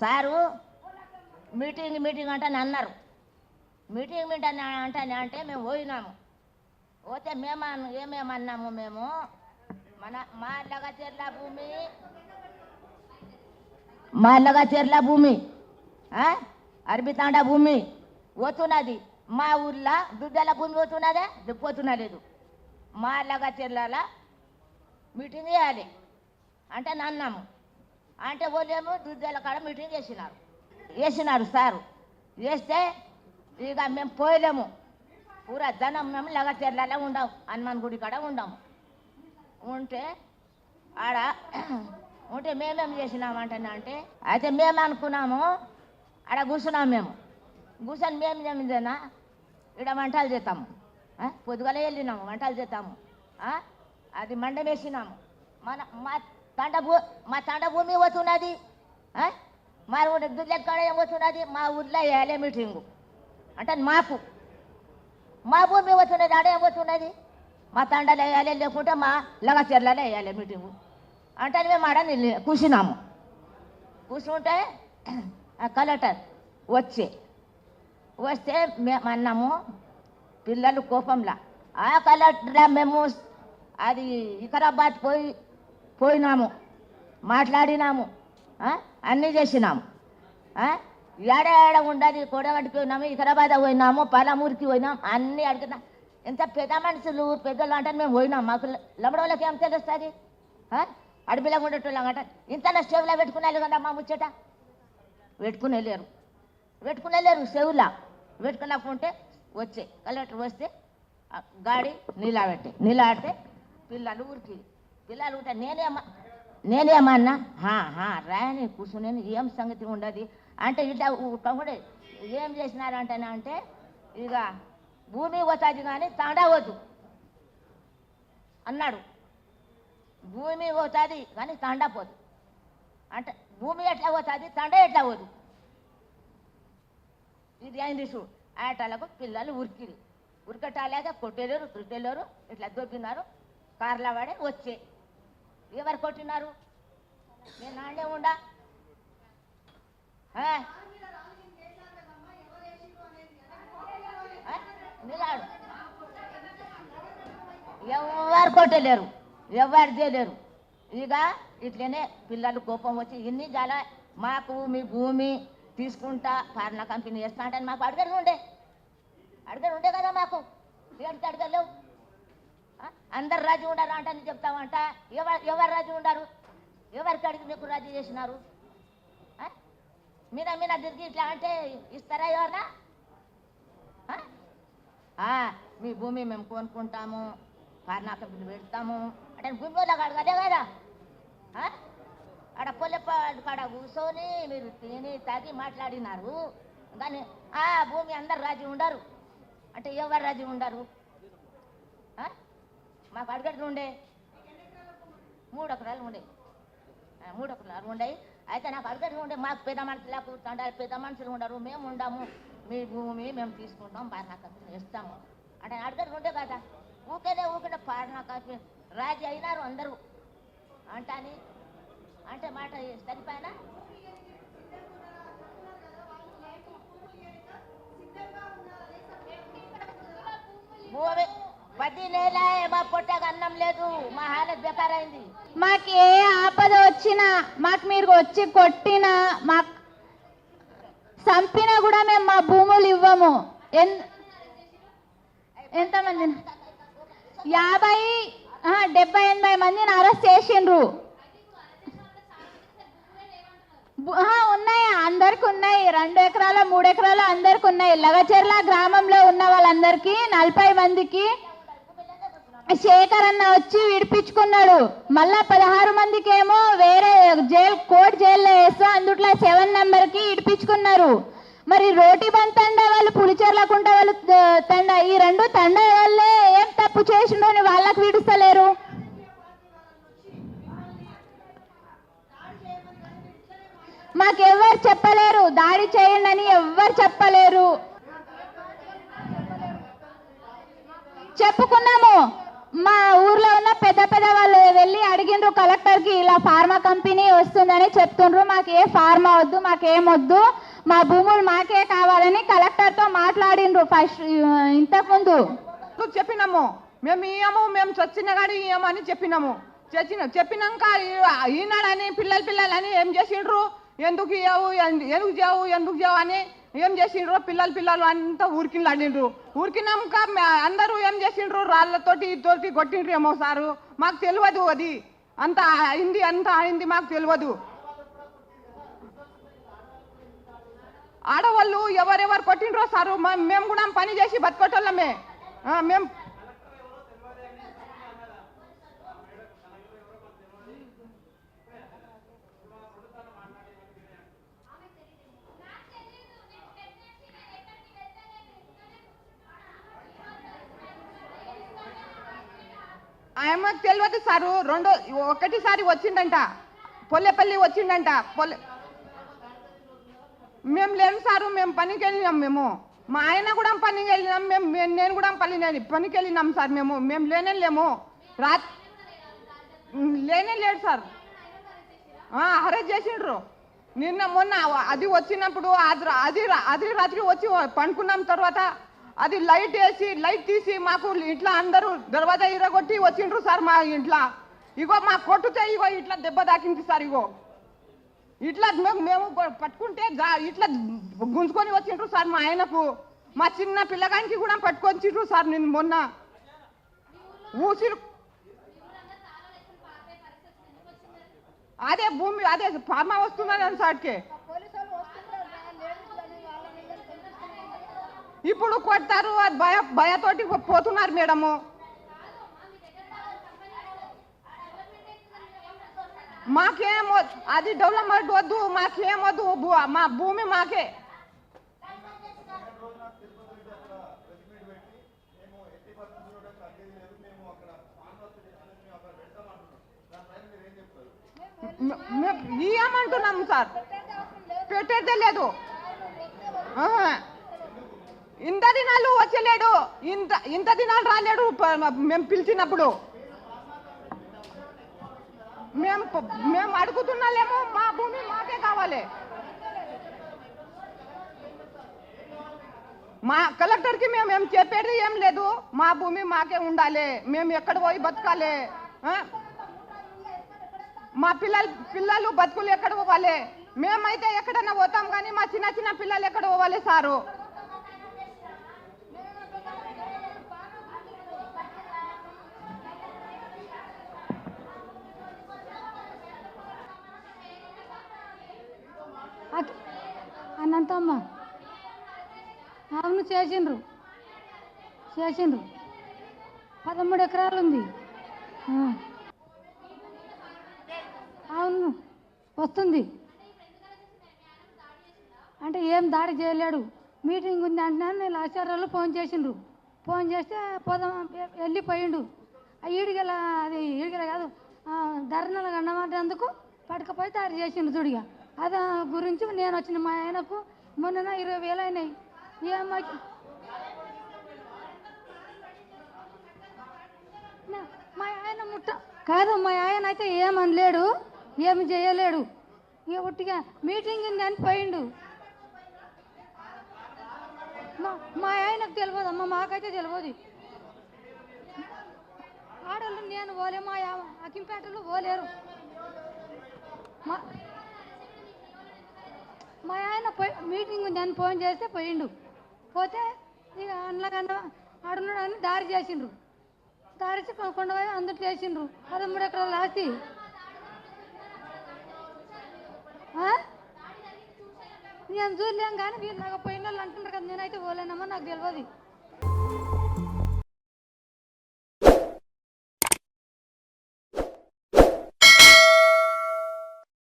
Sir meeting meeting అంటే అని అన్నారు. మీటింగ్ మీటింగ్ అంటే అంటే మేము పోయినాము. పోతే మేము ఏమేమన్నాము మేము? మన మా లగచెర్ల భూమి. మా లగచెర్ల భూమి అరబితాండ భూమి పోతున్నది. మా ఊర్లో దుద్దల భూమి పోతున్నదే? దు- పోతున్నలేదు మా లగచెర్ల మీటింగ్ చేయాలి. అంటే నన్నాము అంటే వాళ్ళేమో దుద్దల కాడ మీటింగ్ చేసినారు వేసినారు సారు. వేస్తే ఇక మేము పోయలేము. పూరా జనం మేము లగచెర్లలో ఉండాము హనుమాన్ గుడి కాడ ఉండాము ఉంటే ఆడ ఉంటే మేమేం చేసినామంటే అంటే అయితే మేము అనుకున్నాము ఆడ కూర్చున్నాం మేము. కూర్చొని మేము ఏమిదేనా ఇక్కడ వంటలు చేస్తాము. ఆ? పొద్దుగల వెళ్ళినాము వంటలు చేస్తాము. అది మండమేసినాము. మన మా తండ భూ మా తండ భూమి పోతున్నది మా ఊరి దుర్లెక్కడ ఏం పోతున్నది మా ఊర్లో వేయాలి మీటింగు అంటే మాకు మా భూమి పోతున్నది ఆడ ఏం పోతున్నది మా తండలు వేయాలి లేకుంటే మా లగచర్లలో వేయాలి మీటింగు అంటే మేము ఆడ కూర్చున్నాము కూర్చుంటే ఆ కలెక్టర్ వచ్చే వస్తే మేము అన్నాము పిల్లలు కోపంలా ఆ కలెక్టర్ మేము అది వికారాబాద్ పోయి పోయినాము మాట్లాడినాము అన్నీ చేసినాము ఆ? ఏడ ఏడ ఉండదు కొడగడికి పోయినాము వికారాబాద్ పోయినాము పాలమూరికి పోయినాం అన్నీ అడుగుతాం ఎంత పెద్ద మనుషులు పెద్దలు అంటే మేము పోయినాం. మాకు లమ్మడ ఏం తెలుస్తుంది? అడవిలో ఉండేటోళ్ళం అంట ఇంత స్టేవ్లో పెట్టుకునే కదా మా ముచ్చట? పెట్టుకునే లేరు. పెట్టుకునే లేరు చెవులా పెట్టుకున్నప్పుంటే వచ్చే కలెక్టర్ వస్తే ఆ గాడి నిలబెట్టే నిలబెడితే పిల్లలు ఊరికి పిల్లలు ఉంటే నేనేమ నేనేమన్నా హా, హా, రాయని కూర్చుని ఏం సంగతి ఉండదు? అంటే ఇట్లా కూడా ఏం చేసినారంటేనా అంటే ఇక భూమి వచ్చాది కానీ తాండా వద్దు అన్నాడు. భూమి పోతుంది కానీ తండ పోదు. అంటే భూమి ఎట్లా పోతుంది తండ ఎట్లా పోదు? ఇది అయింది చూడు. ఆటలకు పిల్లలు ఉరికిరి. ఉరకటాలేక కొట్టేలేరు తుట్టేలేరు ఇట్లా దొబ్బినారు. కార్ల పడి వచ్చే. ఎవరు కొట్టినారు? నేను నాడే ఉండా? నిలాడు ఎవరు కొట్టలేరు? ఎవరు చేయలేరు? ఇక ఇట్లనే పిల్లలు కోపం వచ్చి ఇన్ని జల మాకు మీ భూమి తీసుకుంటా ఫార్నా కంపెనీ వేస్తా అంటే మాకు అడగలు ఉండే అడగలు ఉండే కదా మాకు. ఏడికి అడగలేవు. అందరు రాజు ఉండరు అంటే చెప్తామంట ఎవరు ఎవరు రాజు ఉండరు? ఎవరికి అడిగి మీకు రాజు చేసినారు? మీద మీద తిరిగి ఇట్లా అంటే ఇస్తారా ఎవరన్నా? మీ భూమి మేము కొనుక్కుంటాము పాలనా కంపెనీ పెడతాము. అంటే భూమి వాళ్ళకి కదే కదా ఆ? ఆడ పొల్లెపాడు కాడ కూర్చొని మీరు తిని తాగి మాట్లాడినారు. కానీ ఆ భూమి అందరు రాజీ ఉండరు. అంటే ఎవరు రాజీ ఉండరు? మాకు అడగట్లు ఉండే. మూడు ఎకరాలు ఉండే. మూడు ఎకరాలు ఉండే. అయితే నాకు అడగట్లు ఉండే. మాకు పెద్ద మనుషులకు తండాలి పెద్ద మనుషులు ఉండరు. మేము ఉండము. మీ భూమి మేము తీసుకుంటాం. పాలనా కంపెనీ ఇస్తాము అంటే అడగట్లు ఉండే కదా. ఊకేనే ఊకే పాలనా కంపెనీ రాజీ అయినారు అందరూ. అంటాని అంటే మాట సరిపోయినా భూమి పది నెల మా పొట్టగా అన్నం లేదు. మా హాలత్ బెకారైంది మాకు ఏ ఆపద వచ్చినా మాకు మీరు వచ్చి కొట్టినా మాకు చంపినా కూడా మేము మా భూములు ఇవ్వము. ఎన్ ఎంతమంది? యాభై డెబ్బై ఎనభై మందిని అరెస్ట్ చేసిండ్రు. ఉన్నాయి. అందరికి ఉన్నాయి. రెండు ఎకరాల మూడు ఎకరాలు అందరికి ఉన్నాయి. లగచెర్ల గ్రామంలో ఉన్న వాళ్ళందరికీ నలభై మందికి శేఖర్ అన్న వచ్చి విడిపించుకున్నాడు. మళ్ళా పదహారు మందికి ఏమో వేరే జైలు కోర్ట్ జైల్లో వేస్తూ అందుట్లో సెవెన్ నెంబర్కి ఇడిపించుకున్నారు. మరి రోటి బంద్ తండ వాళ్ళు పులిచెర్లకుంట వాళ్ళు తండ ఈ రెండు తండ వాళ్ళే ఏం తప్పు చేసిండో అని వాళ్ళకి విడుస్తలేరు. మాకెవ్వరు చెప్పలేరు. దాడి చేయండి అని ఎవ్వరు చెప్పలేరు. చెప్పుకున్నాము. మా ఊర్లో ఉన్న పెద్ద పెద్ద వాళ్ళు వెళ్ళి అడిగిండ్రు కలెక్టర్కి ఇలా ఫార్మా కంపెనీ వస్తుందని చెప్తుండ్రు మాకు ఏ ఫార్మా వద్దు మాకేం వద్దు మా భూములు మాకే కావాలని కలెక్టర్తో మాట్లాడిండ్రు ఫస్ట్ ఇంతకుముందు. నువ్వు చెప్పినాము? మేము ఇయ్యము మేము చచ్చిన కాడి ఇయ్యము అని చెప్పినాము. చచ్చిన చెప్పినాక ఈనాడని పిల్లలు పిల్లలని ఏం చేసిండ్రు? ఎందుకు ఇయ్యవు ఎందుకు చేయవు ఎందుకు చేయవు అని ఏం చేసిండ్రు పిల్లలు పిల్లలు అంతా ఊరికిలాడిండ్రు ఊరికినాక అందరూ ఏం చేసిండ్రు రాళ్ళతోటి తోటి కొట్టిండ్రు ఏమో సారు. మాకు తెలియదు అది. అంత అయింది అంత అయింది మాకు తెలియదు ఆడవాళ్ళు ఎవరెవరు కొట్టిండ్రో సారు మేము కూడా పని చేసి బతకటోళ్ళమే. మేము ఆయమ్మకు తెలియదు సారు రెండో ఒకటిసారి వచ్చిండంట. పొల్లెపల్లి వచ్చిండంట. పొల్లె మేము లేము సారు మేము పనికి వెళ్ళినాం మేము. మా ఆయన కూడా పనికి వెళ్ళినాం మేము మేము- నేను కూడా పని పనికి వెళ్ళినాం సార్ మేము. మేము లేనే లేము. రా లేనే లేడు సార్. అరెస్ట్ చేసిండ్రు. నిన్న మొన్న అది వచ్చినప్పుడు అది అది రా- అది రాత్రి వచ్చి పండుకున్నాం తర్వాత అది లైట్ వేసి లైట్ తీసి మాకు ఇట్లా అందరూ దర్వాజా ఇరగొట్టి వచ్చిండ్రు సార్ మా ఇంట్లో. ఇగో మా కొట్టుతే ఇగో ఇట్లా దెబ్బ తాకింది సార్ ఇగో. ఇట్లా మేము మేము పట్టుకుంటే ఇట్లా గుంజుకొని వచ్చిండ్రు సార్ మా ఆయనకు. మా చిన్న పిల్లగానికి కూడా పట్టుకొచ్చిండ్రు సార్ నేను మొన్న. ఊసిరు. అదే భూమి అదే ఫార్మా వస్తుందని సార్కే. ఇప్పుడు కొడతారు అది భయ భయతోటి పోతున్నారు మేడము. మాకేం అది డెవలప్మెంట్ వద్దు మాకేం వద్దు మా భూమి మాకే. మేము ఇయ్యమంటున్నాము సార్ పెట్టేదే లేదు. ఆహా. ఇంత దినాలు వచ్చలేడు. ఇంత ఇంత దినాలు రాలేడు మేము పిలిచినప్పుడు. మేము మేము అడుగుతున్నాలేమో మా భూమి మాకే కావాలి. మా కలెక్టర్కి మేము ఏం చెప్పేది ఏం లేదు. మా భూమి మాకే ఉండాలి. మేము ఎక్కడ పోయి బతకాలి. మా పిల్లలు పిల్లలు బతుకులు ఎక్కడ పోవాలి? మేమైతే ఎక్కడన్నా పోతాం కానీ మా చిన్న చిన్న పిల్లలు ఎక్కడ పోవాలి సారు? అన్నంతమ్మ. అవును చేసిండ్రు. చేసిండ్రు. పదమూడు ఎకరాలు ఉంది అవును వస్తుంది. అంటే ఏం దాడి చేయలేడు. మీటింగ్ ఉంది అంటున్నాను నేను ఆచార్యాలు ఫోన్ చేసిండ్రు. ఫోన్ చేస్తే పోదాం వెళ్ళిపోయిండు. ఆ ఈడిగల అది ఈడిగల కాదు ఆ, కన్నమాట అందుకు పడకపోయి దాడి చేసిండు చూడిగా అది గురించి నేను వచ్చిన మా ఆయనకు మొన్న ఇరవై వేలు అయినాయి. ఏమై మా ఆయన ముట్ట. కాదు మా ఆయన అయితే ఏమనలేడు ఏమి చేయలేడు. ఇక ఒట్టిగా మీటింగ్ ఉంది అని పోయిండు. మా మా ఆయనకు తెలియదు అమ్మ మాకైతే తెలియదు ఆడవాళ్ళు నేను పోలే మా అకింపేటలు పోలేరు. మా మా ఆయన పోయి మీటింగ్ ఉంది ఫోన్ చేస్తే పోయిండు. పోతే ఇక అందులోకన్నా అడున్నాడు అని దారి చేసిండ్రు. దారిచి కొండ అందరు చేసిండ్రు పదమూడు ఎకరాల ఆస్తి. నేను చూడలేం కానీ వీళ్ళు నాకు పోయిన వాళ్ళు అంటున్నారు కదా నేనైతే పోలేనమ్మా నాకు తెలియదు.